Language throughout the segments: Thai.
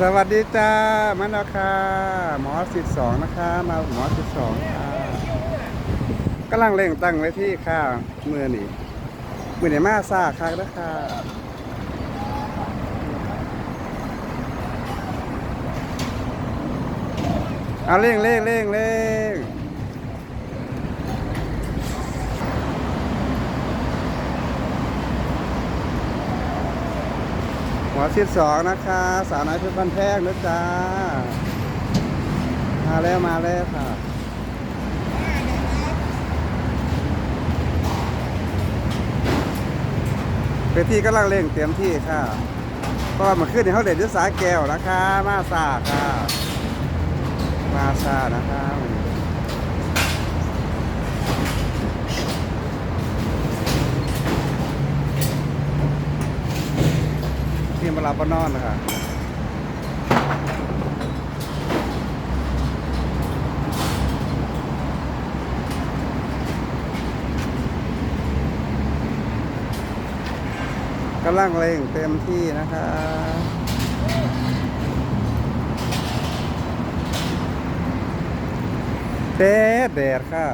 สวัสดีจ้ามันราคาหมอสิบสองนะคะ มาหมอสิบสองค่ะกำลังเร่งตั้งไว้ที่ค่ะมือนี่มือนี่มาซาค่ะนะคะเอาเร่งเร่งเร่งเร่ง อสิบสองนะคะ สาวน้อยเพชรบ้านแพงนะจ้ามาแล้วมาแล้วค่ะเวทีกำลังเร่งเตรียมที่ค่ะ เพราะว่ามันขึ้นในเขาเด็ดยุสาแก้วนะคะ มาซาค่ะ มาซานะคะที่ มารับมานอนนะคะกำลังเร่งเต็มที่นะคะแดดแดดค่ะ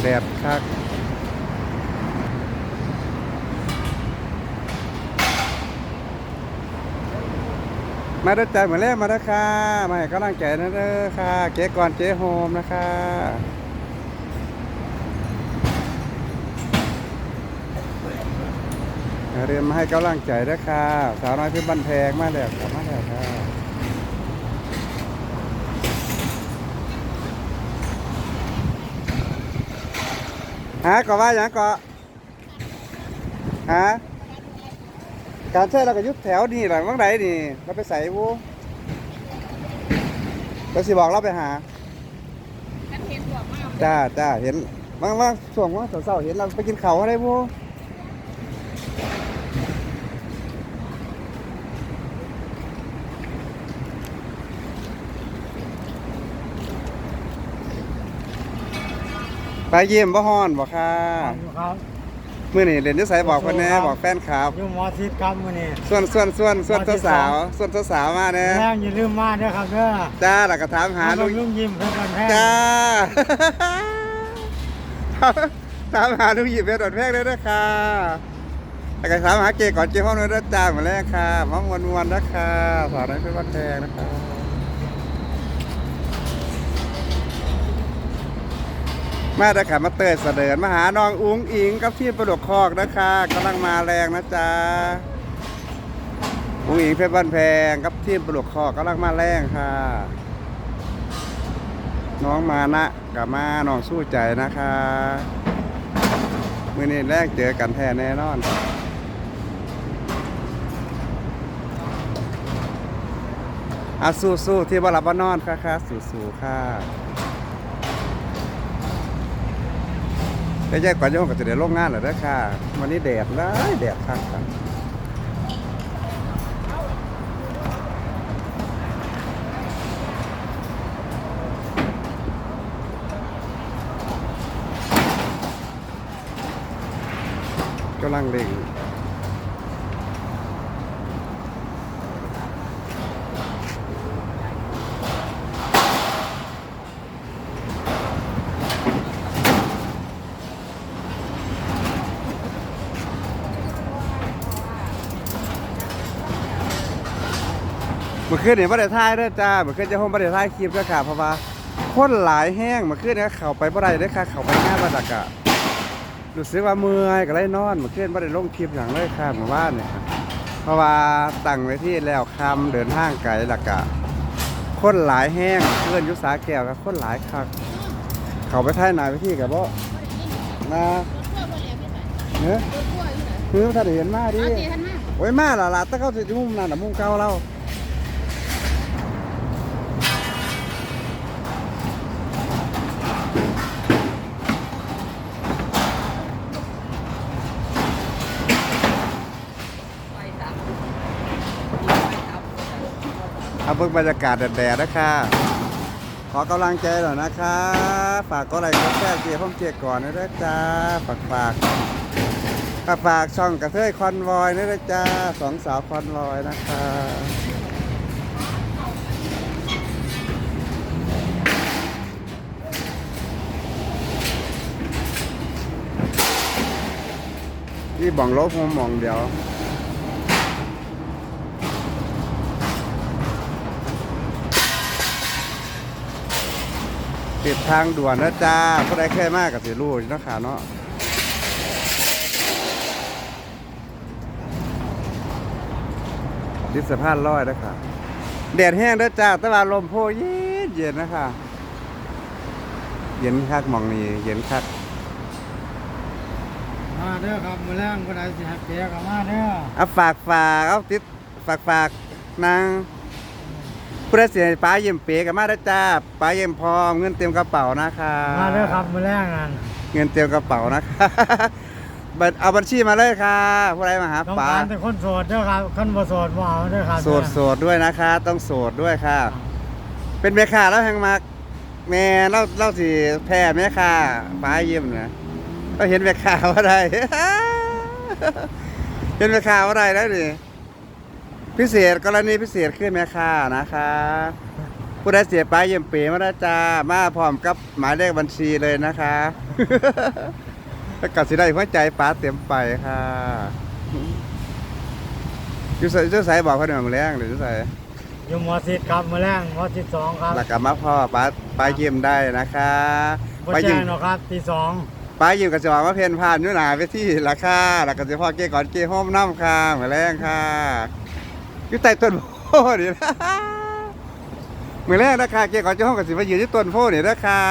แดดคัก มาด้วยใจเหมือนแรกมาด้วยค่ะมาให้กำลังใจนะเด้อค่ะเจ๊ก่อนเจ๊โฮมนะคะเรียนมาให้กำลังใจด้วยค่ะ สาวน้อยเพี่บ้านแพงมาแล้วมาแล้วค่ะฮะก็ว่าอย่างก็ฮะ การใช้เราก็ยุดแถวนี่แหละว่างไหนนี่เราไปใส่วูเราสิบอกเราไปหาจ้าจ้าเห็นว่างว่างช่วงว่าเสาๆเห็นเราไปกินเขาวอะไรวูไปเยี่ยมบ่ฮอนบ่ค่ะครับ มื่อนี่เรียนนิสัยบอกคนแหน่บอกแฟนคลับอยู่หมอทิศครับมื้อนี้ส่วนส่วนส่วนส่วนสาวๆส่วนสาวๆมาเนี่ยแล้วอย่าลืมมาเด้อครับเด้อจ้าแล้วก็ถามหาลุงลุงยิ้มเพิ่นกันแท้จ้าถามหาลุงหยิบเพชรดอดแพงเลยนะค่ะแล้วก็ถามหาเกก่อนเจ้าห้องนู้นนะจ้ามาแล้วค่ะมองวันวันๆนะคะสาวน้อยเพชรวัดแพงนะคะ มาเด้อค่ะมาเตยเสดินมาหาน้องอุ้งอิงกับที่ประดกคอกนะคะกำลังมาแรงนะจ๊ะอุ้งอิงเพชรบ้านแพงกับที่ประดกคอกกำลังมาแรงค่ะ น้องมานะกับมาน้องสู้ใจนะคะมื่อนี้แรกเจอกันแท้แน่นอนอาสู้สู้ๆที่บารับบ้านนอนค่ะค่ะสู้สู้ๆค่ะ ได้แยกก่อนโยงกับจะเดี๋ยวลงงานเหรอเด้อค่ะวันนี้แดดเลยแดดคักค่ะกำลังเร่ง เมื่อคืนเนี่ยไม่ได้ถ่ายเด้อจ้าเมื่อคืนเจะห้องไม่ได้ถ่ายคลิปเด้อค่ะเพราะว่าคนหลายแห้งเมื่อคืนเนี่ยเข้าไปบ่ได้เด้อค่ะ เข้าไปงานบัดกะรู้สึกว่าเมื่อยก็เลยนอนเมื่อคืนไม่ได้ลงคลิปอย่างเลยค่ะเมื่อวานเนี่ยครับเพราะว่าตั้งไว้ที่แล้วคำเดินทางไกลและกะ คนหลายแห้งเพื่อนอยุสาแก้วกับคนหลายคักเขาไปท่ายหนายไปที่กับบ่นะเนื้อเนื้อท่านได้เห็นมาดิเอาตีทันมาก โอ้ยมาละล่ะถ้าเข้าสิมุมนั่นน่ะมุมเก่าเรา เอาเบิ่งบรรยากาศแดดๆนะคะ ขอกำลังใจหน่อยนะคะ ฝากก็ไลค์กดแชร์เสียร์ห้องเกียร์ก่อนนะจ้าฝากฝากอะฝากช่องกระเทยคอนวอยนะจ้าสองสาวคอนวอยนะคะนี่บ่องลบมุมมองเดียว ติดทางด่วนนะจ้าก็ได้แค่มากกับสิรู้เนาะค่ะเนาะดิสะพานลอยนะคะแดดแห้งนะจ้าแต่ว่าลมโพเย็นเย็นนะคะเย็นคักหมองนี้เย็นคักมาเด้อครับมื้อแรงบ่ได้สิให้เปียกก็มาเด้อเอาฝากฝากเอาติดฝากฝากนาง ผู้ได้เสียป้าเยี่ยมเป๋กับมาได้อจ้าป้าเยี่ยมพร้อมเงินเต็มกระเป๋านะคะมาเด้อครับมื้อแรงนั่นเงินเต็มกระเป๋านะคะบัตรเอาบัญชีมาเลยค่ะผู้ใดมาหาต้องป๋าการแต่คนโสดเด้อครับคนบ่โสดบ่เอาเด้อครับโสดโสดด้วยนะคะ ต้องโสดด้วยค่ะ เป็นแม่ค้าแล้วแหงมากแม่เล่าเล่าสิแพ้แม่ค้าป้าเยี่ยมนะเราเห็นแม่ค้าว่าไรเห็นแม่ค้าว่าไรแล้วนี่ พิเศษกรณีพิเศษขึ้นแม่ค้านะคะ ผู้ใดเสียป้าเยี่ยมเป๋มาได้จ้ามาพร้อมกับหมายเลขบัญชีเลยนะคะแล้วกัดสิได้หัวใจป้าเต็มไปค่ะอยูใส่ยูใส่บอกเขาหน่อยมาแรงหรือยูใส่อยู่มอสิดครับมื้อแรงมอสิดสองครับหลักกับมาพ่อป้าป้าเยี่ยมได้นะคะบ่ป้าแจ้เยี่ยงมหรอกครับตีสองป้าเยี่ยมกับจะบอกว่าเพนผ่านนู่นหนาไปที่ราคาหลักกับจะพ่อเก้ก่อนเก้ห้อมน้ำค่ะมาแรงค่ะ อยูใต้ต้นโพนี่นะมือแรกนะคะเก้ก่อนเจ้าห้องกับสิมายืนที่ต้นโพนี่นะคะ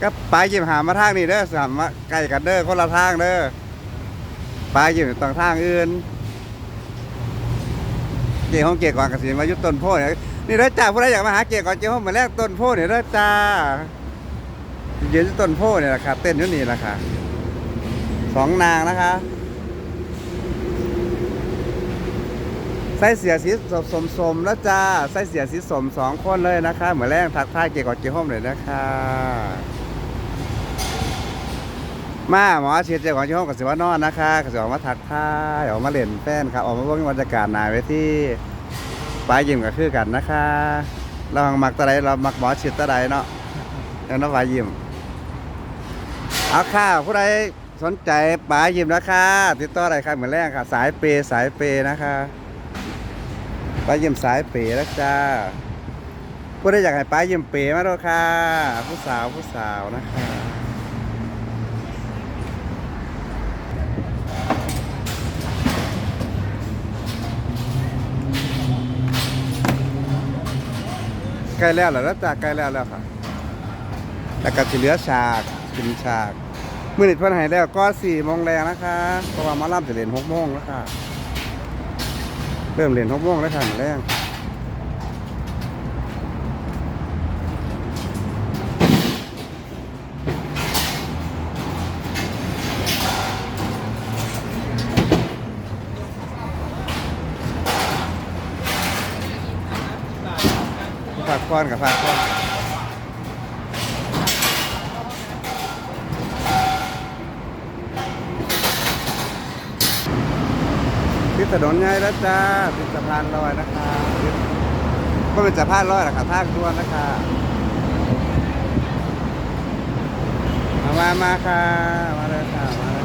ก็ป้าเยี่ยมหามาทางนี้เด้อสามมาใกล้กันเด้อคนละทางเด้อป้าเยี่ยมต่างทางอื่น เกี่ห้องเกี่ก่อนกับสิมายุต้นโพธิ์เนี่ยนี่เด้อจ้าผู้ใดอยากมาหาเกี่ก่อนเกี่ห้องมาแรกต้นโพธิ์เนี่ยเด้อจ้ายืนที่ต้นโพธิ์เนี่ยแหละครับเต้นอยู่นี่แหละค่ะสองนางนะคะ ใส่เสียสีสมสมๆแล้วจ้าใส่เสียสีสมสองคนเลยนะคะเหมือนแรกทักทายเกี่ก่อนเกี่ยห้องเลยนะคะมาหมอเชียร์เจ้าของเจ้าห้องกับสิว่านอนนะคะกับสิออกมาทักทายออกมาเล่นแฟนครับออกมาเบิ่งบรรยากาศนายเวทีปลายยิ้มก็คือกันนะคะเราหังมักตะไดเรามักหมอเชียร์ตะไดเนาะแล้วน้องปลายยิ้มเอาค่ะผู้ใดสนใจปลายยิ้มนะคะติดต่ออะไรครับเหมือนแรกค่ะ สายเปย์สายเปย์นะคะ ปลายยิ้มสายเปย์แล้วจ้าผู้ใดอยากให้ปลายยิ้มเปย์มาด้วยค่ะ ผู้สาวผู้สาวนะคะใกล้แล้วเหรอแล้วจาใกล้แล้วแล้วค่ะแต่กับสิเหลือฉากกินฉากมื่อนิดเพิ่นหายแล้วก็สี่โมงแรงนะคะเพราะว่ามาล่ำจะเรียนหกโมงแล้วค่ะ เริ่มเรียนหกโมงแล้วค่ะมื้อแรงฝากก้อนกับฝากก้อน ดถนนใหญ่แล้วจ้าติดสะพานลอยนะคะก็เป็นสะพานลอยหรอกค่ะทางด่วนนะคะมามามาค่ะ มาเลยค่ะ มา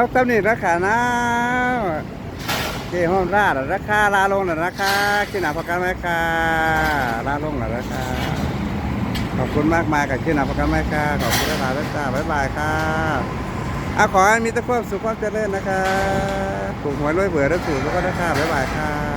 เลยค่ะเอาตำหนิราคานะเกี่ห้องราดราคาลาลงนะราคาขึ้นหนาประกันไหมคะลาลงนะราคาขอบคุณมากมายกับขึ้นหนาประกันไหมคะขอบคุณท่านแล้วจ้าบ๊ายบายค่ะอาขอให้มีแต่ความสุขความเจริญนะคะถูกหวยรวยเบื่อได้ถูกแล้วก็ราคาบ๊ายบายค่ะ